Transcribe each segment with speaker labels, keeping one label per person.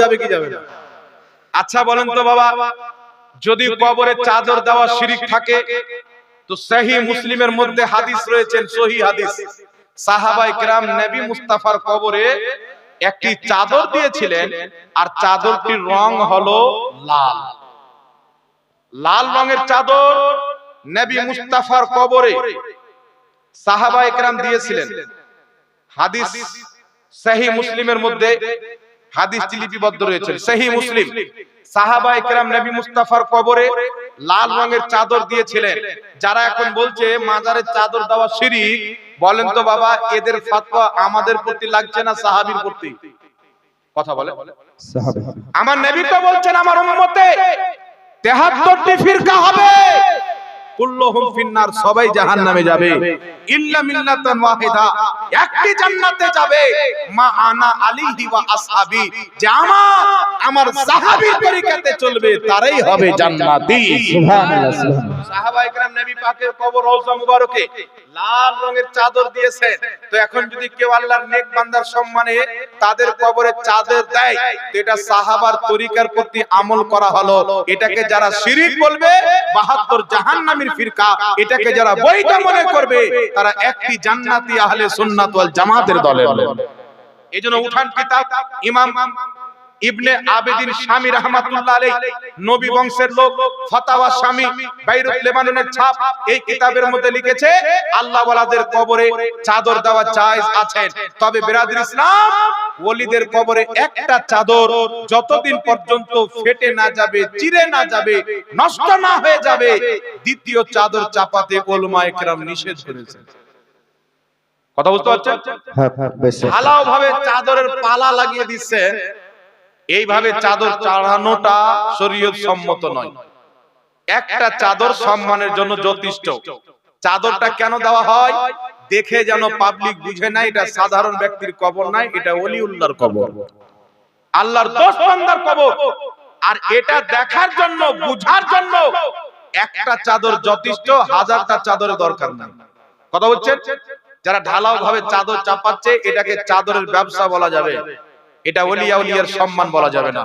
Speaker 1: যাবে কি যাবে না। আচ্ছা বলেন তো বাবা যদি কবরে চাদর দেওয়া শিরিক থাকে তো সহি মুসলিমের মধ্যে হাদিস রয়েছেন সহি হাদিস। সাহাবাই কেরাম নবী মুস্তাফার কবরে একটি চাদর দিয়েছিলেন আর চাদরটির রং হলো লাল। লাল রঙের চাদর নবী মুস্তাফার কবরে সাহাবা একরাম দিয়েছিলেন। হাদিস সহি মুসলিমের মধ্যে হাদিসটি লিপিবদ্ধ রয়েছে। সহি মুসলিম। সাহাবা একরাম নবী মুস্তাফার কবরে লাল রঙের চাদর দিয়েছিলেন। যারা এখন বলছে মাজারের চাদর দেওয়া শিরিক বলেন তো বাবা এদের ফাতোয়া আমাদের প্রতি লাগছে না সাহাবীর প্রতি। কথা বলে? আমার নবী তো বলছেন আমার উম্মতে 73টি ফিরকা হবে। কুল্লুহুম ফিন্নার সবাই জাহান্নামে যাবে। ইল্লা মিল্লাতান ওয়াহিদা একটি জান্নাতে যাবে। মা আনা আলিহি ওয়া আসহাবি যে আমার আমার সাহাবীর তরিকাতে চলবে তারাই হবে জান্নাতি।
Speaker 2: সুবহানাল্লাহ সুবহানাল্লাহ।
Speaker 1: সাহাবায়ে নবী পাকের কবর রওজা মুবারকে লাল রঙের চাদর দিয়েছেন। তো এখন যদি কেউ আল্লাহর নেক বান্দার সম্মানে তাদের কবরে চাদর দেয়। এটা সাহাবার তরিকার প্রতি আমল করা হলো। এটাকে যারা শিরিক বলবে 72 জাহান্নামীর ফিরকা। এটাকে যারা বৈধ মনে করবে তারা একটি জান্নাতি আহলে সুন্নাত ওয়াল জামাতের দলের। লোক এজন্য উঠান কিতাব ইমাম ইবনে আবেদিন স্বামী রহমাতুল্লাহ নবী বংশের লোক ফতাওয়া স্বামী বাইরুত লেবাননের ছাপ এই কিতাবের মধ্যে লিখেছে আল্লাহওয়ালাদের কবরে চাদর দেওয়া জায়েজ আছে। তবে বিরাদর ইসলাম ওলিদের কবরে একটা চাদর যতদিন পর্যন্ত ফেটে না যাবে চিরে না যাবে নষ্ট না হয়ে যাবে দ্বিতীয় চাদর চাপাতে ওলমায়ে কেরাম নিষেধ করেছে কথা বুঝতে পারছেন?
Speaker 2: হ্যাঁ হ্যাঁ
Speaker 1: ঢালাও ভাবে চাদরের পালা লাগিয়ে দিচ্ছে এইভাবে চাদর চাড়ানোটা শরীয়ত সম্মত নয়। একটা চাদর সম্মানের জন্য যথেষ্ট। চাদরটা কেন দেওয়া হয়? দেখে যেন পাবলিক বুঝে না এটা সাধারণ ব্যক্তির কবর নাই এটা ওলিউল্লাহর কবর। আল্লাহর দোষ বান্দার কবর। আর এটা দেখার জন্য বুঝার জন্য একটা চাদর যথেষ্ট হাজারটা চাদরের দরকার নাই। কথা হচ্ছে যারা ঢালাও ভাবে চাদর চাপাচ্ছে এটাকে চাদরের ব্যবসা বলা যাবে। এটা ওলিয়া উলিয়ার সম্মান বলা যাবে না।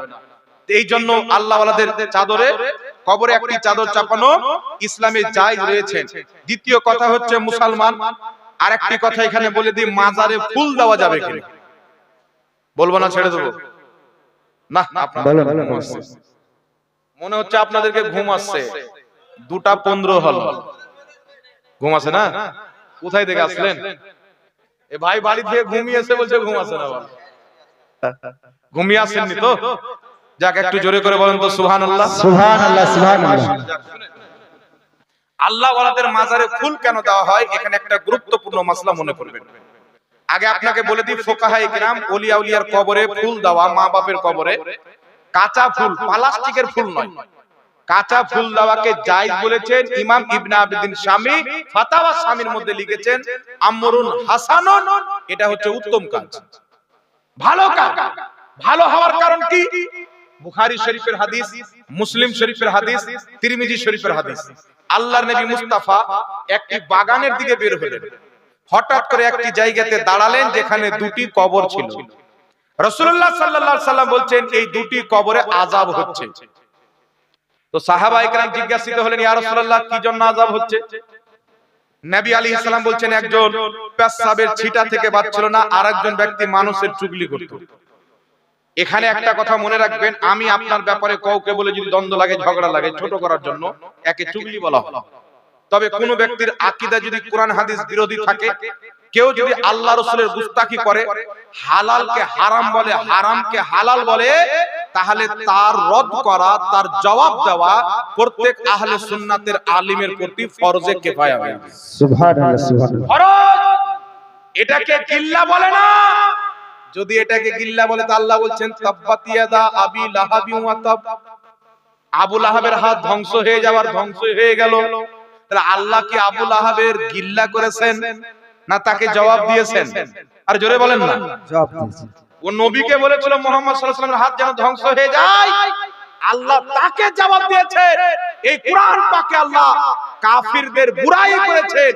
Speaker 1: এই জন্য আল্লাহ ওয়ালাদের চাদরে কবরে একটি চাদর চাপানো ইসলামে জায়েজ রয়েছে। দ্বিতীয় কথা হচ্ছে মুসলমান। আর একটি কথা এখানে বলে দিই মাজারে ফুল দেওয়া যাবে কিনা? বলব না ছেড়ে দেবো? না মনে হচ্ছে? আপনাদেরকে ঘুম আসছে। দুটা পনেরো হলো। ঘুম আসে না? কোথায় থেকে আসলেন? এ ভাই বাড়ি থেকে ঘুমিয়েছে বলছে ঘুম আছে না ঘুমিয়ে আসেননি তো? যাক একটু জোরে করে বলেন তো সুহান আল্লাহ
Speaker 2: সুবহানাল্লাহ। সুবহানাল্লাহ।
Speaker 1: আল্লাহ ওয়ালাদের মাজারে ফুল কেন দেওয়া হয়? এখানে একটা গুরুত্বপূর্ণ মাসলা মনে করবেন। আগে আপনাকে বলে দিই, ফোকাহাই গ্রাম ওলিয়া উলিয়ার কবরে ফুল দেওয়া মা বাপের কবরে। কাঁচা ফুল, প্লাস্টিকের ফুল নয়। কাঁচা ফুল দেওয়াকে জায়েজ বলেছেন ইমাম ইবনে আবিদিন স্বামী ফাতাওয়া স্বামীর মধ্যে লিখেছেন, আমরুন হাসানুন, এটা হচ্ছে উত্তম কাজ। ভালো কাজ। ভালো হওয়ার কারণ কি? বুখারী শরীফের হাদিস, মুসলিম শরীফের হাদিস, তিরমিজি শরীফের হাদিস। আল্লাহর নবী মুস্তাফা একটি বাগানের দিকে বের হলেন। হঠাৎ করে একটি জায়গাতে দাঁড়ালেন যেখানে দুটি কবর ছিল। রাসূলুল্লাহ সাল্লাল্লাহু আলাইহি সাল্লাম বলছেন, এই দুটি কবরে আজাব হচ্ছে। তো সাহাবা একরাম জিজ্ঞাসিত হলেন, ইয়া রাসূলুল্লাহ, কি জন্য আযাব হচ্ছে? নবী আলাইহিস সালাম বলছেন, একজন পেশাবের ছিটা থেকে বাঁচছিল না, আরেকজন ব্যক্তি মানুষের চুগলি করত। এখানে একটা কথা মনে রাখবেন আমি আপনার ব্যাপারে কাউকে বলে যদি দ্বন্দ্ব লাগে ঝগড়া লাগে ছোট করার জন্য একে চুগলি বলা হয়। তবে কোন ব্যক্তির আকীদা যদি কোরআন হাদিস বিরোধী থাকে কেউ যদি আল্লাহ রসুলের গুস্তাখি করে হালালকে হারাম বলে হারামকে হালাল বলে তাহলে তার রদ করা তার জবাব দেওয়া প্রত্যেক আহলে সুন্নাতের আলিমের প্রতি ফরজে কেফায়া হয়ে।
Speaker 2: সুবহানাল্লাহ সুবহানাল্লাহ।
Speaker 1: ফরজ! এটাকে কিল্লা বলে। না যদি এটাকে গিল্লা বলে তো আল্লাহ বলছেন তাব্বাতিয়াদা আবি লাহাবি ওয়া তাব। আবু লাহাবের হাত ধ্বংস হয়ে যাওয়ার ধ্বংস হয়ে গেল। তাহলে আল্লাহ কি আবু লাহাবের গিল্লা করেছেন না তাকে জবাব দিয়েছেন? আর জোরে বলেন না।
Speaker 2: জবাব দিয়েছেন
Speaker 1: ও নবীকে বলেছিল মোহাম্মদ সাল্লাল্লাহু আলাইহি ওয়াসাল্লামের হাত যেন ধ্বংস হয়ে যায় আল্লাহ তাকে জবাব দিয়েছে। এই কোরআন পাকে আল্লাহ কাফিরদের বুড়াই করেছেন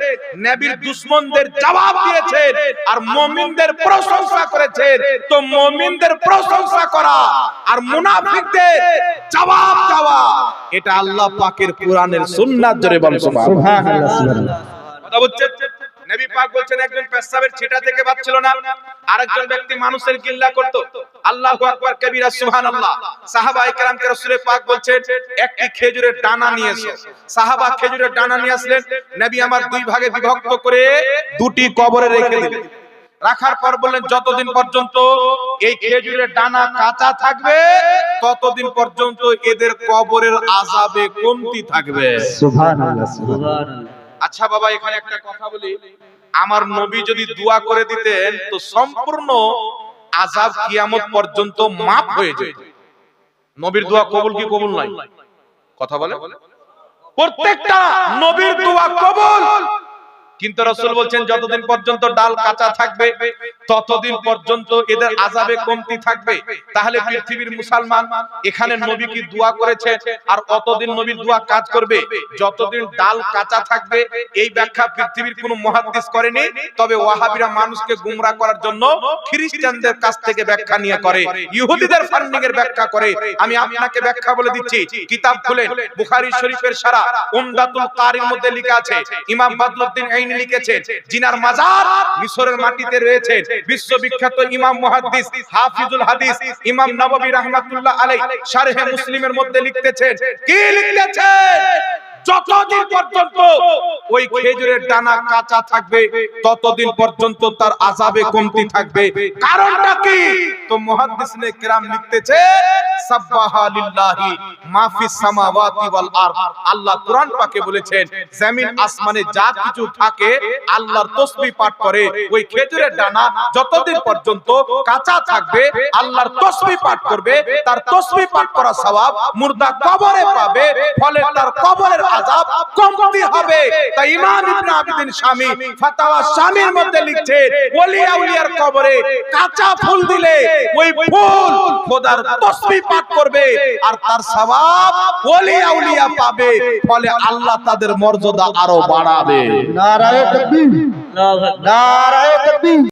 Speaker 1: নবীর দুশ্মনদের জবাব দিয়েছেন আর মুমিনদের প্রশংসা করেছেন তো মুমিনদের প্রশংসা করা আর মুনাফিকদের জবাব দেওয়া এটা আল্লাহ পাকের কোরআনের সুন্নাত জোরে বলেন সুবহানাল্লাহ। কথা বলছেন? নবী পাক বলছেন, একজন পেশাবের ছিটা থেকে বাঁচছিল না। আরেকজন ব্যক্তি মানুষের গিল্লা করত। আল্লাহু আকবার, কবিরা, সুবহানাল্লাহ। সাহাবা একরাম কে রাসূল পাক বলছেন, একটি খেজুরের ডানা নিয়ে এসো। সাহাবা খেজুরের ডানা নিয়ে আসলেন। নবী আমার দুই ভাগে বিভক্ত করে দুটি কবরে রেখে দিলেন। রাখার পর বললেন, যতদিন পর্যন্ত এই খেজুরের ডানা কাঁচা থাকবে, ততদিন পর্যন্ত এদের কবরের আযাবে কমতি থাকবে।
Speaker 2: সুবহানাল্লাহ সুবহানাল্লাহ।
Speaker 1: আচ্ছা বাবা, এখানে একটা কথা বলি। আমার নবী যদি দোয়া করে দিতেন, তো সম্পূর্ণ আজাব কিয়ামত পর্যন্ত মাপ হয়ে যেত। নবীর দোয়া কবুল কি কবুল নাই? কথা বলে। প্রত্যেকটা নবীর দোয়া কবুল। কিন্তু রাসূল বলছেন, যতদিন পর্যন্ত ডাল কাঁচা থাকবে, ততদিন পর্যন্ত এদের আজাবে কমতি থাকবে। তাহলে পৃথিবীর মুসলমান এখানে নবী কি দোয়া করেছে আর অতদিন নবীর দোয়া কাজ করবে? যতদিন ডাল কাঁচা থাকবে, এই ব্যাখ্যা পৃথিবীর কোনো মুহাদ্দিস করেনি। তবে ওয়াহাবিরা মানুষকে গুমরা করার জন্য খ্রিস্টানদের কাছ থেকে ব্যাখ্যা নিয়ে করে, ইহুদিদের ফান্ডিং এর ব্যাখ্যা করে। আমি আপনাকে ব্যাখ্যা বলে দিচ্ছি, কিতাব খুলেন, বুখারী শরীফের সারা, উমদাতুল কারির মধ্যে লেখা আছে, ইমাম বাদলুদ্দিন আইনি লিখেছেন জিনার মাজার মিশরের মাটিতে রয়েছে। বিশ্ববিখ্যাত ইমাম মুহাদ্দিস হাফিজুল হাদিস, ইমাম নববী রাহমাতুল্লাহ আলাইহি শারহে মুসলিমের মধ্যে লিখতেছেন। কি লিখতেছেন? যতদিন পর্যন্ত ওই খেজুরের দানা কাঁচা থাকবে, ততদিন পর্যন্ত তার আযাবে কমতি থাকবে। কারণটা কি? তো মুহাদ্দিসনে কিরাম লিখতেছে লিল্লাহি সামাওয়াতি ওয়াল আরদ। আল্লাহ পাকে বলেছেন, জমিন আসমানে যা কিছু থাকে আল্লাহর তাসবিহ পাঠ করে। ওই খেজুরের দানা যতদিন পর্যন্ত কাঁচা থাকবে, আল্লাহর তাসবিহ পাঠ করবে, তার তাসবিহ পাঠ করা সওয়াব মুর্দা কবরে পাবে, ফলে তার কবরের আযাব কমতি হবে। তাই ইমাম ইবনে আবিদিন শামী ফাতাওয়া শামীর মধ্যে লিখছে ওলি আউলিয়ার কবরে কাঁচা ফুল দিলে ওই ফুল খোদার তাসবিহ পাঠ করবে আর তার সওয়াব ওলি আউলিয়া পাবে ফলে আল্লাহ তাদের মর্যাদা আরও বাড়াবে।
Speaker 2: নারায়ে তাকবীর। নারায়ে তাকবীর।